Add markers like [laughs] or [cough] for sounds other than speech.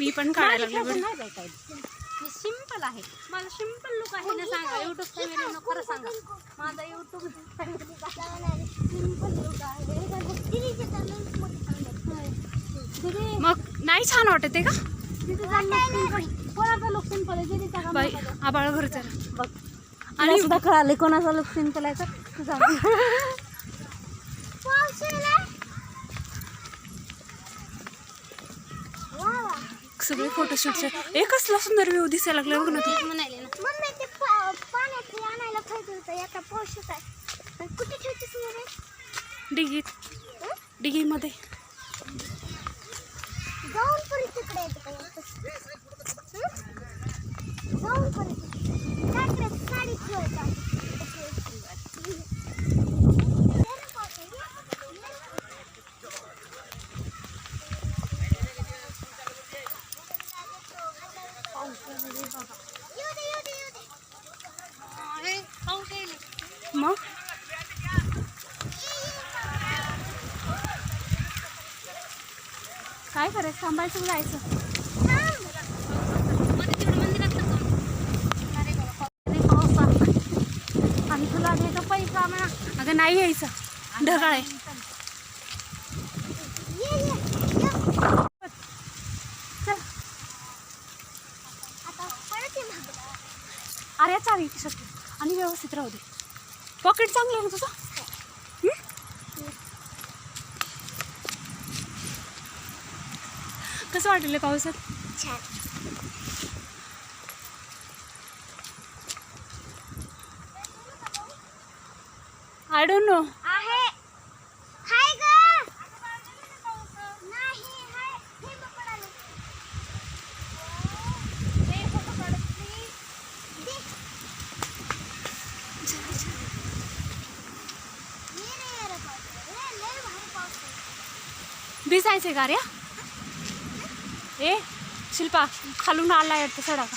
मी पण काढायला लागले सिंपल आहे. माझा सिंपल लुक आहे ना सांगा. युट्यूब फॅमिली खरं सांगा. माझा युट्यूब सिंपल लुक आहे. मग नाही छान वाटत आहे का? लुक सिंपल आहे? बाई? आबाळ घर जरा. बघ. आणि आणि सुद्धा कळाले कोणाचा लुक सिंपल आहे तर? तुझा [laughs] सगळे फोटोशूटचे एक कसला सुंदर व्ह्यू दिसायला लागला बघ ना तू. म्हणाले ना मम्मी मग काय करायचं थांबायचं जायचं आणि तुला घ्यायचा पैसा म्हणा अगं नाही यायचं ढगाळ आहे अरे चालेल शक्य. आणि व्यवस्थित राहू दे. पॉकेट चांगलं आहे ना तुझं? कसं वाटेल पावसात? छान. आय डोंट नो भिजायचे का रे? ए शिल्पा खालून आला वाटतं सडा का?